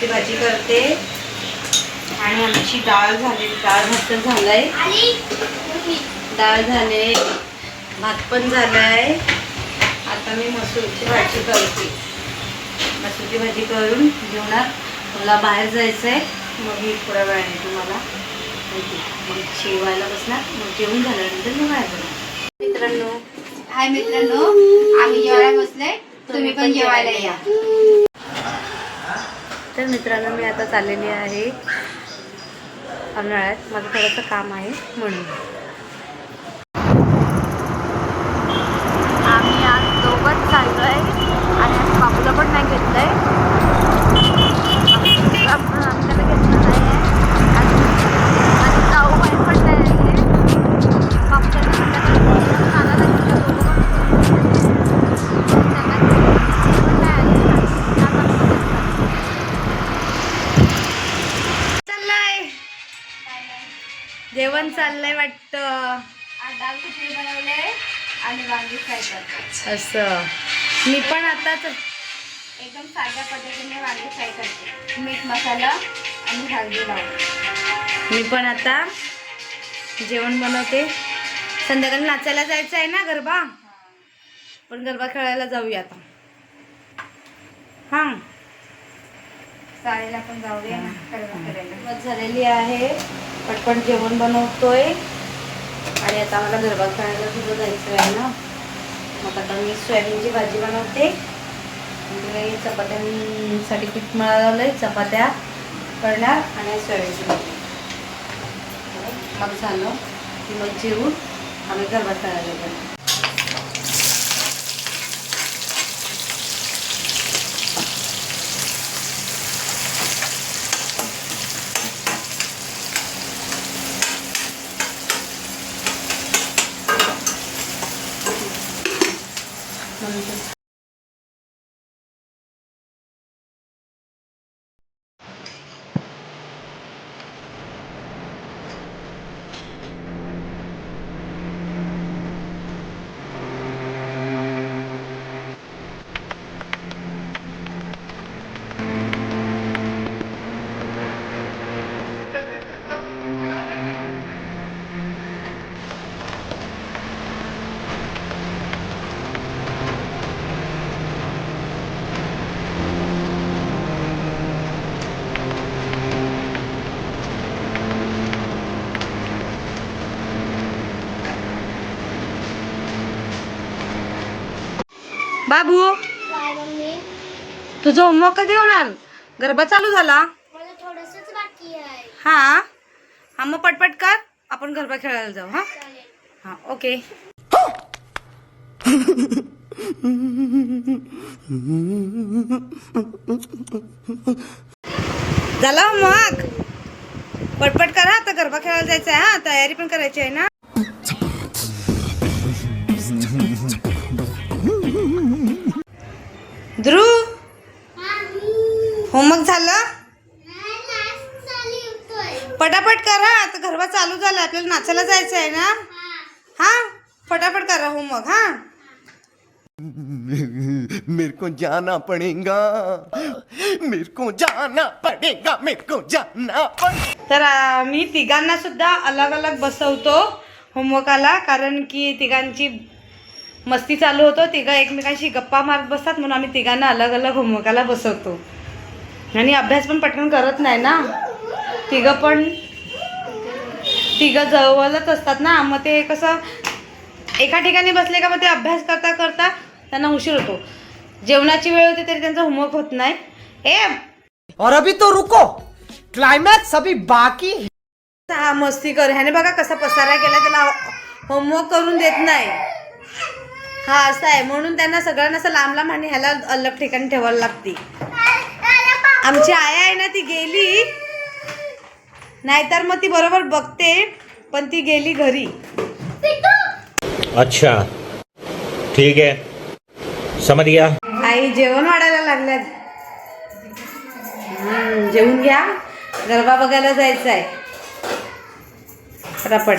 मसूरची भाजी करते. आणि आमची डाळ झाली डाळ भात तर झालाय. डाळ झाले भात पण झालाय. आता मी मसूरची भाजी करते. मसूरची भाजी करून जेवणार मला बाहेर जायचं आहे मग मी थोड्या वेळाने तुम्हाला. मग जेवायला बसणार. मग जेवण झाल्यानंतर मी बाहेर जाणार. मित्रांनो हाय मित्रांनो. आम्ही जेवायला बसलोय. तुम्ही पण जेवायला या. तर मित्रांनो मी आता चाललेली आहे. उन्हाळ्यात माझं थोडंसं काम आहे म्हणून. चाललंय वाटतं. खिचडी बनवले आणि वांगी फ्राय करते. असं. मी पण आताच एकदम साध्या पद्धतीने वांगी फ्राय करते. मीठ मसाला आणि हळदी लावून. मी पण आता जेवण बनवते. संध्याकाळी नाचायला जायचं आहे ना गरबा? पण गरबा खेळायला जाऊया आता. हां. चाळीला पण जाऊया ना गरबा करायला. मग झालेली आहे. पटपट जेवण बनवतोय. आणि आता मला गरबा खेळायला सुद्धा जायचं आहे ना. मग आता मी सोयाबीनची भाजी बनवते. चपात्यांसाठी पीठ मिळालं चपात्या करणार आणि सोयाबीनची भाजी. मग झालं की मग जेवून आम्ही गरबा खेळायला म्हणून बाबू. तुझं होमवर्क कधी होणार? गरबा चालू झाला. हा. हा मग पटपट कर. आपण गरबा खेळायला जाऊ हा? हा ओके झाला मग पटपट करा आता गरबा खेळायला जायचं आहे हा? तयारी पण करायची आहे ना? आपल्याला नाचायला जायचं आहे ना? हा? फटाफट करा होमवर्क हा? मेरे को जाना पड़ेगा। मेरे को जाना पड़ेगा मेरे को जाना पड़ेगा। तर मी तिघांना सुद्धा अलग अलग बसवतो होमवर्काला कारण की तिघांची मस्ती चालू होतो. तिघं एकमेकांशी गप्पा मारत बसतात म्हणून आम्ही तिघांना अलग अलग होमवर्काला बसवतो. आणि अभ्यास पण पटकन करत नाही ना? तिघं पण तिघं जवळच असतात ना मग ते कसं एका ठिकाणी बसले का मग ते अभ्यास करता करता त्यांना उशीर होतो. जेवणाची वेळ होते तरी त्यांचा होमवर्क होत नाही. ए! और अभी तो रुको. क्लाइमैक्स अभी बाकी है. हा मस्ती कर. ह्याने बघा कसा पसारा केला त्याला होमवर्क करून देत नाही. हा असं आहे. म्हणून त्यांना सगळ्यांना असं लांब लांब आणि ह्याला अलग ठिकाणी ठेवायला लागते. आमची आया आहे ना ती गेली. नाहीतर मग ती बरोबर बघते पण ती गेली घरी. अच्छा. ठीक है समझ गया आई जेवण वाढायला लागल्यात. जेवून घ्या. गरबा बघायला जायचं आहे पटापट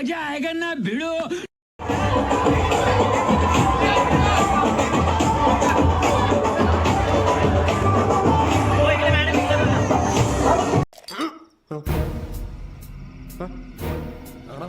मजा आएगा ना भिड़ो ആണോ